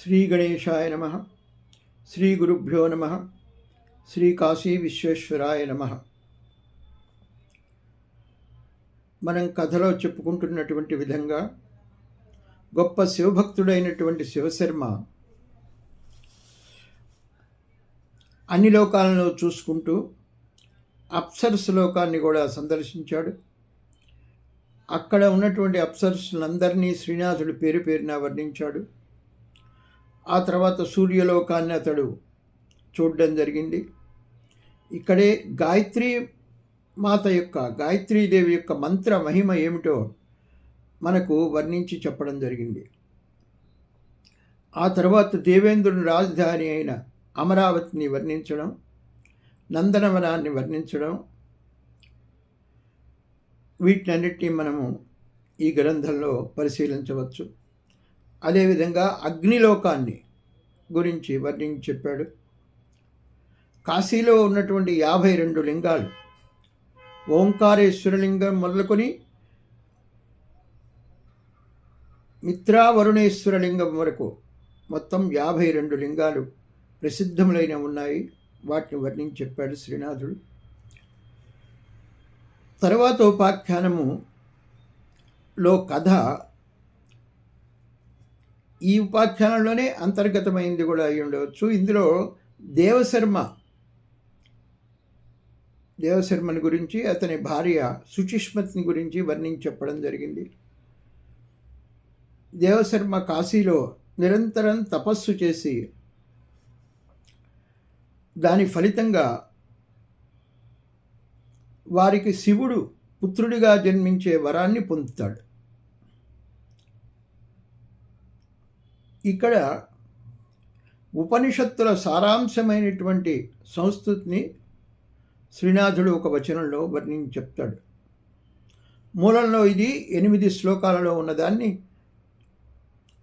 శ్రీ గణేశాయ నమ. శ్రీ గురుభ్యో నమ. శ్రీ కాశీ విశ్వేశ్వరాయ నమ. మనం కథలో చెప్పుకుంటున్నటువంటి విధంగా గొప్ప శివభక్తుడైనటువంటి శివశర్మ అన్ని లోకాలను చూసుకుంటూ అప్సర్స్ లోకాన్ని కూడా సందర్శించాడు. అక్కడ ఉన్నటువంటి అప్సర్స్లందరినీ శ్రీనాథుడు పేరు పేరున వర్ణించాడు. ఆ తర్వాత సూర్యలోకాన్ని అతడు చూడడం జరిగింది. ఇక్కడే గాయత్రి మాత యొక్క గాయత్రీదేవి యొక్క మంత్ర మహిమ ఏమిటో మనకు వర్ణించి చెప్పడం జరిగింది. ఆ తర్వాత దేవేంద్రుని రాజధాని అయిన అమరావతిని వర్ణించడం నందనవనాన్ని వర్ణించడం. వీటినన్నిటినీ మనము ఈ గ్రంథంలో పరిశీలించవచ్చు. అదేవిధంగా అగ్నిలోకాన్ని గురించి వర్ణించి చెప్పాడు. కాశీలో ఉన్నటువంటి యాభై రెండు లింగాలు. ఓంకారేశ్వరలింగం మొదలుకొని మిత్రావరుణేశ్వరలింగం వరకు మొత్తం యాభై రెండు లింగాలు ప్రసిద్ధములైన ఉన్నాయి. వాటిని వర్ణించి చెప్పాడు శ్రీనాథుడు. తర్వాత ఉపాఖ్యానము లో కథ ఈ ఉపాఖ్యానంలోనే అంతర్గతమైంది కూడా అయి ఉండవచ్చు. ఇందులో దేవశర్మ దేవశర్మని గురించి అతని భార్య సుచిష్మతిని గురించి వర్ణించి చెప్పడం జరిగింది. దేవశర్మ కాశీలో నిరంతరం తపస్సు చేసి దాని ఫలితంగా వారికి శివుడు పుత్రుడిగా జన్మించే వరాన్ని పొందుతాడు. ఇక్కడ ఉపనిషత్తుల సారాంశమైనటువంటి సంస్కృతిని శ్రీనాథుడు ఒక వచనంలో వర్ణించి చెప్తాడు. మూలంలో ఇది ఎనిమిది శ్లోకాలలో ఉన్నదాన్ని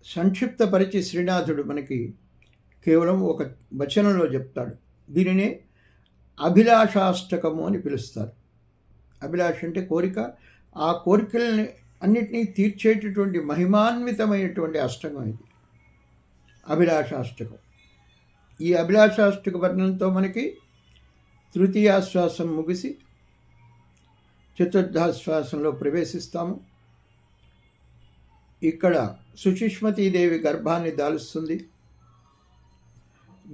సంక్షిప్తపరిచి శ్రీనాథుడు మనకి కేవలం ఒక వచనంలో చెప్తాడు. దీనినే అభిలాషాష్టకము అని పిలుస్తారు. అభిలాష అంటే కోరిక. ఆ కోరికల్ని అన్నిటినీ తీర్చేటటువంటి మహిమాన్వితమైనటువంటి అష్టకం ఇది. అభిలాషాష్టకం. ఈ అభిలాషాష్టక వర్ణంతో మనకి తృతీయాశ్వాసం ముగిసి చతుర్థాశ్వాసంలో ప్రవేశిస్తాము. ఇక్కడ సుచిష్మతీదేవి గర్భాన్ని దాలుస్తుంది.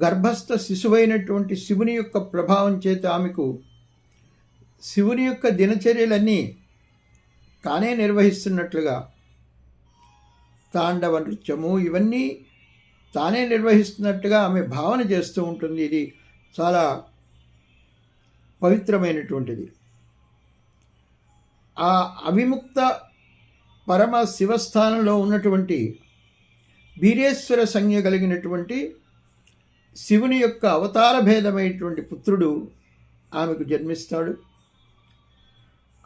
గర్భస్థ శిశువైనటువంటి శివుని యొక్క ప్రభావం చేత ఆమెకు శివుని యొక్క దినచర్యలన్నీ తానే నిర్వహిస్తున్నట్లుగా తాండవ నృత్యము ఇవన్నీ తానే నిర్వహిస్తున్నట్టుగా ఆమె భావన చేస్తూ ఉంటుంది. ఇది చాలా పవిత్రమైనటువంటిది. ఆ అవిముక్త పరమ శివస్థానంలో ఉన్నటువంటి వీరేశ్వర సంజ్ఞ కలిగినటువంటి శివుని యొక్క అవతార భేదమైనటువంటి పుత్రుడు ఆమెకు జన్మిస్తాడు.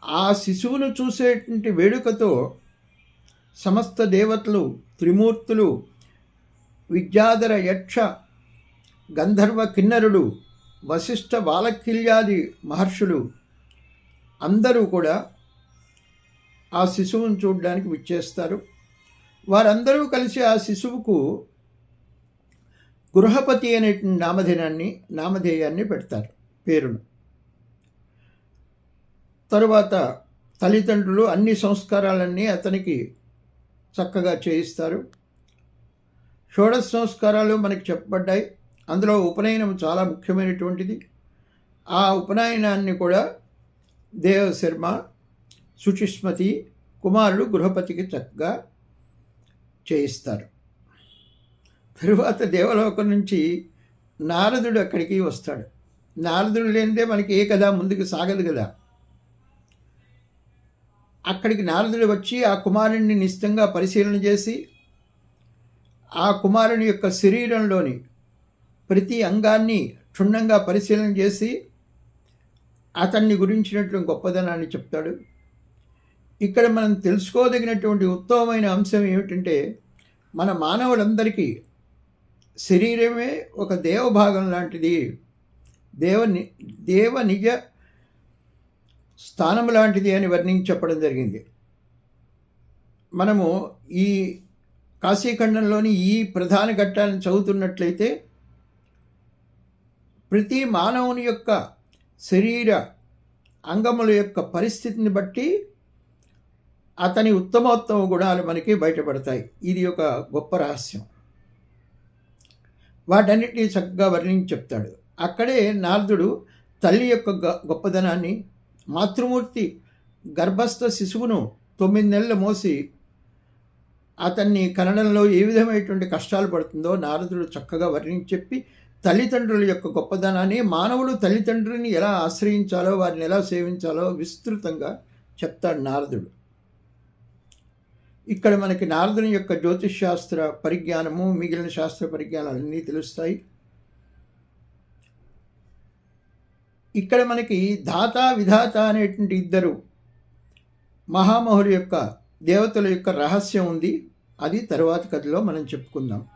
ఆ శిశువును చూసేటువంటి వేడుకతో సమస్త దేవతలు త్రిమూర్తులు విద్యాధర యక్ష గంధర్వ కిన్నరుడు వశిష్ఠ బాలకిల్యాది మహర్షులు అందరూ కూడా ఆ శిశువును చూడడానికి విచ్చేస్తారు. వారందరూ కలిసి ఆ శిశువుకు గృహపతి అనే నామధేయాన్ని నామధేయాన్ని పెడతారు పేరును. తరువాత తల్లిదండ్రులు అన్ని సంస్కారాలన్నీ అతనికి చక్కగా చేయిస్తారు. షోడశ సంస్కారాలు మనకి చెప్పబడ్డాయి. అందులో ఉపనయనం చాలా ముఖ్యమైనటువంటిది. ఆ ఉపనయనాన్ని కూడా దేవశర్మ సుచిస్మతి కుమారుడు గృహపతికి చక్కగా చేయిస్తారు. తరువాత దేవలోకం నుంచి నారదుడు అక్కడికి వస్తాడు. నారదుడు లేనిదే మనకి ఏ కథ ముందుకు సాగదు కదా. అక్కడికి నారదుడు వచ్చి ఆ కుమారుణ్ణి నిశ్చితంగా పరిశీలన చేసి ఆ కుమారుని యొక్క శరీరంలోని ప్రతి అంగాన్ని క్షుణ్ణంగా పరిశీలన చేసి అతన్ని గురించినట్లు గొప్పదనాన్ని చెప్తాడు. ఇక్కడ మనం తెలుసుకోదగినటువంటి ఉత్తమమైన అంశం ఏమిటంటే మన మానవులందరికీ శరీరమే ఒక దేవభాగం లాంటిది. దేవ దేవ నిజ స్థానం లాంటిది అని వర్ణించి చెప్పడం జరిగింది. మనము ఈ కాశీఖండంలోని ఈ ప్రధాన ఘట్టాన్ని చదువుతున్నట్లయితే ప్రతి మానవుని యొక్క శరీర అంగముల యొక్క పరిస్థితిని బట్టి అతని ఉత్తమోత్తమ గుణాలు మనకి బయటపడతాయి. ఇది ఒక గొప్ప రహస్యం. వాటన్నిటినీ చక్కగా వర్ణించి చెప్తాడు. అక్కడే నారదుడు తల్లి యొక్క గ- గొప్పదనాన్ని మాతృమూర్తి గర్భస్థ శిశువును తొమ్మిది నెలలు మోసి అతన్ని కనడంలో ఏ విధమైనటువంటి కష్టాలు పడుతుందో నారదుడు చక్కగా వర్ణించి చెప్పి తల్లిదండ్రుల యొక్క గొప్పదనాన్ని మానవులు తల్లిదండ్రులని ఎలా ఆశ్రయించాలో వారిని ఎలా సేవించాలో విస్తృతంగా చెప్తాడు నారదుడు. ఇక్కడ మనకి నారదుని యొక్క జ్యోతిష్ శాస్త్ర పరిజ్ఞానము మిగిలిన శాస్త్ర పరిజ్ఞానాలన్నీ తెలుస్తాయి. ఇక్కడ మనకి దాత విధాత అనేటువంటి ఇద్దరు మహామహుల యొక్క దేవతల యొక్క రహస్యం ఉంది. అది తరువాత కథలో మనం చెప్పుకుందాం.